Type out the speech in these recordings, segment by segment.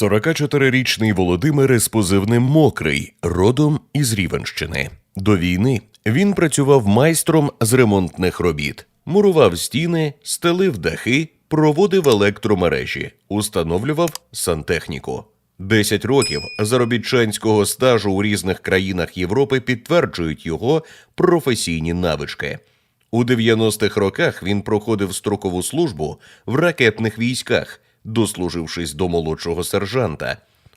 44-річний Володимир із позивним Мокрий, родом із Рівенщини. До війни він працював майстром з ремонтних робіт, мурував стіни, стелив дахи, проводив електромережі, установлював сантехніку. Десять років заробітчанського стажу у різних країнах Європи підтверджують його професійні навички. У 90-х роках він проходив строкову службу в ракетних військах, дослужившись до молодшого сержанта.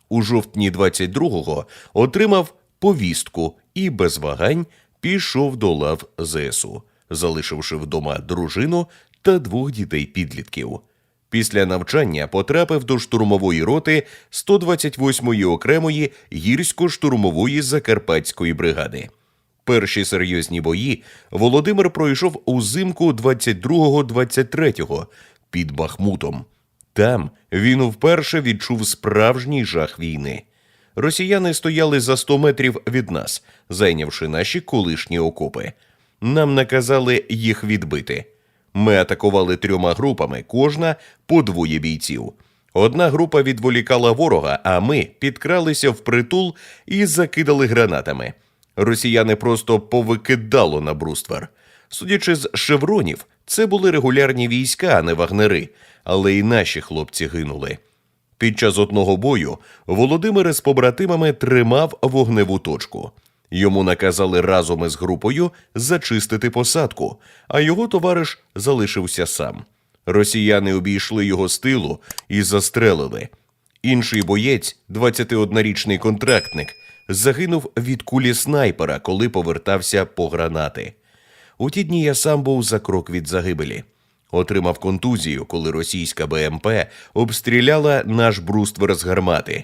У жовтні 22-го отримав повістку і без вагань пішов до лав ЗСУ, залишивши вдома дружину та двох дітей-підлітків. Після навчання потрапив до штурмової роти 128-ї окремої гірсько-штурмової закарпатської бригади. Перші серйозні бої Володимир пройшов узимку 22-23 під Бахмутом. Там він вперше відчув справжній жах війни. Росіяни стояли за 100 метрів від нас, зайнявши наші колишні окопи. Нам наказали їх відбити. Ми атакували трьома групами, кожна по двоє бійців. Одна група відволікала ворога, а ми підкралися в притул і закидали гранатами. Росіяни просто повикидало на бруствер. Судячи з шевронів, це були регулярні війська, а не вагнери, але і наші хлопці гинули. Під час одного бою Володимир із побратимами тримав вогневу точку. Йому наказали разом із групою зачистити посадку, а його товариш залишився сам. Росіяни обійшли його з тилу і застрелили. Інший боєць, 21-річний контрактник, загинув від кулі снайпера, коли повертався по гранати. У ті дні я сам був за крок від загибелі. Отримав контузію, коли російська БМП обстріляла наш бруствер з гармати.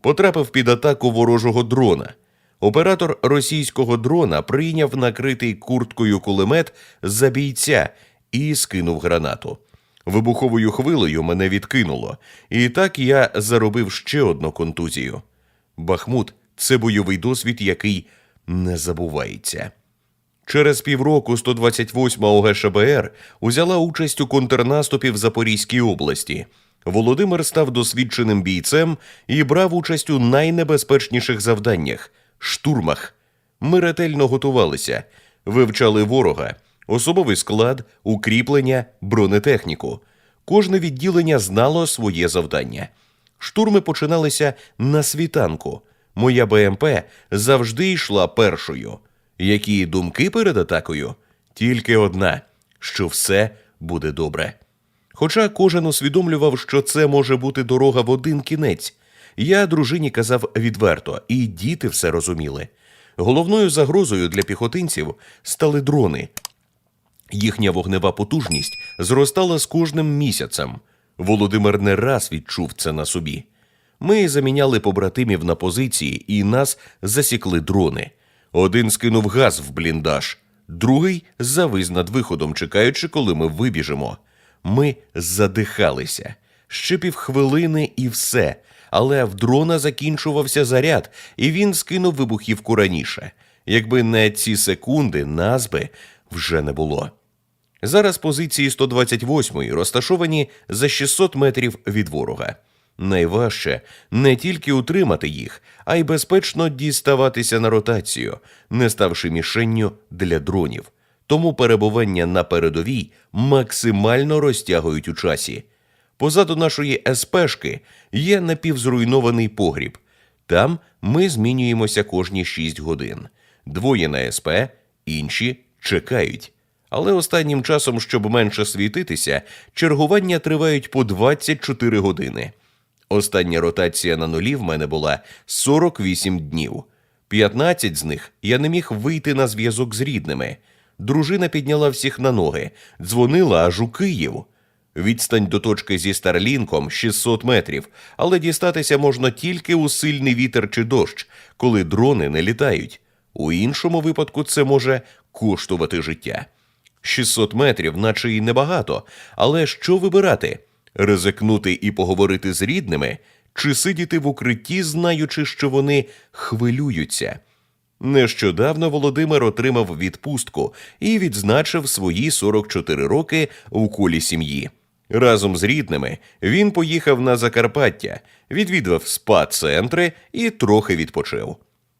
Потрапив під атаку ворожого дрона. Оператор російського дрона прийняв накритий курткою кулемет за бійця і скинув гранату. Вибуховою хвилею мене відкинуло, і так я заробив ще одну контузію. Бахмут це бойовий досвід, який не забувається. Через півроку 128 ОГШБР узяла участь у контрнаступі в Запорізькій області. Володимир став досвідченим бійцем і брав участь у найнебезпечніших завданнях штурмах. Ми ретельно готувалися, вивчали ворога, особовий склад, укріплення, бронетехніку. Кожне відділення знало своє завдання. Штурми починалися на світанку. Моя БМП завжди йшла першою. Які думки перед атакою? Тільки одна, що все буде добре. Хоча кожен усвідомлював, що це може бути дорога в один кінець, я дружині казав відверто, і діти все розуміли. Головною загрозою для піхотинців стали дрони. Їхня вогнева потужність зростала з кожним місяцем. Володимир не раз відчув це на собі. Ми заміняли побратимів на позиції, і нас засікли дрони. Один скинув газ в бліндаж, другий завис над виходом, чекаючи, коли ми вибіжимо. Ми задихалися. Ще півхвилини і все. Але в дрона закінчувався заряд, і він скинув вибухівку раніше. Якби не ці секунди, нас би вже не було. Зараз позиції 128-ї розташовані за 600 метрів від ворога. Найважче не тільки утримати їх, а й безпечно діставатися на ротацію, не ставши мішенню для дронів. Тому перебування на передовій максимально розтягують у часі. Позаду нашої СПшки є напівзруйнований погріб. Там ми змінюємося кожні 6 годин. Двоє на СП, інші чекають. Але останнім часом, щоб менше світитися, чергування тривають по 24 години. Остання ротація на нулі в мене була 48 днів. 15 з них я не міг вийти на зв'язок з рідними. Дружина підняла всіх на ноги, дзвонила аж у Київ. Відстань до точки зі Старлінком 600 метрів, але дістатися можна тільки у сильний вітер чи дощ, коли дрони не літають. У іншому випадку це може коштувати життя. 600 метрів, наче й небагато, але що вибирати? Ризикнути і поговорити з рідними, чи сидіти в укритті, знаючи, що вони хвилюються? Нещодавно Володимир отримав відпустку і відзначив свої 44 роки у колі сім'ї. Разом з рідними він поїхав на Закарпаття, відвідав спа-центри і трохи відпочив.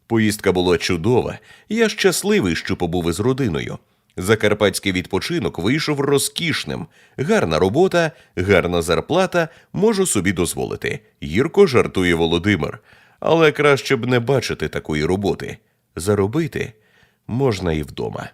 Поїздка була чудова. Я щасливий, що побув із родиною. Закарпатський відпочинок вийшов розкішним. Гарна робота, гарна зарплата, можу собі дозволити. Гірко жартує Володимир. Але краще б не бачити такої роботи. Заробити можна і вдома.